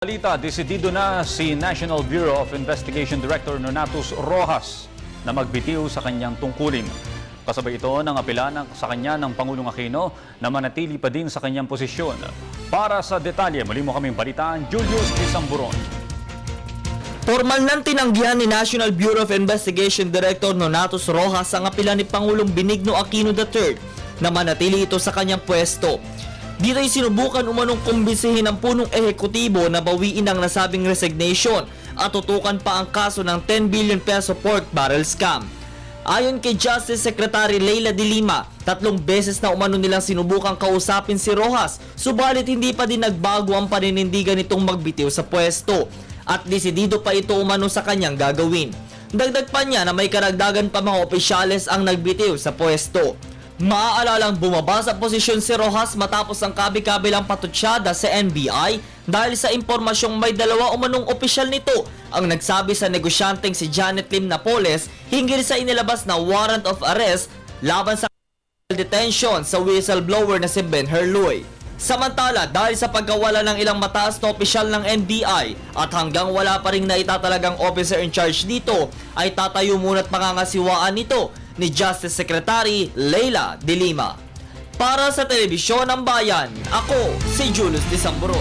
Balita, desidido na si National Bureau of Investigation Director Nonatus Rojas na magbitiw sa kanyang tungkulin. Kasabay ito ng apela ng, sa kanya ng Pangulong Aquino na manatili pa din sa kanyang posisyon. Para sa detalye, muli mo kaming balitaan, Julius Isamburon. Formal nang tinanggihan ni National Bureau of Investigation Director Nonatus Rojas ang apela ni Pangulong Benigno Aquino III na manatili ito sa kanyang pwesto. Dito'y sinubukan umanong kumbisihin ng punong ehekutibo na bawiin ang nasabing resignation at tutukan pa ang kaso ng 10 billion peso pork barrel scam. Ayon kay Justice Secretary Leila de Lima, tatlong beses na umano nilang sinubukang kausapin si Rojas, subalit hindi pa din nagbago ang paninindigan nitong magbitiw sa pwesto at desidido pa ito umano sa kanyang gagawin. Dagdag pa niya na may karagdagan pa mga opisyales ang nagbitiw sa pwesto. Maaalalang bumaba sa posisyon si Rojas matapos ang kabi-kabilang patutsyada sa NBI dahil sa impormasyong may dalawa umanong opisyal nito ang nagsabi sa negosyanteng si Janet Lim Napoles hinggil sa inilabas na warrant of arrest laban sa detention sa whistleblower na si Ben Herloy. Samantala, dahil sa pagkawala ng ilang mataas na opisyal ng NBI at hanggang wala pa rin naitatalagang officer in charge dito, ay tatayo muna't pangangasiwaan nito ni Justice Secretary Leila de Lima. Para sa Telebisyon ng Bayan, ako si Julius Disamburon.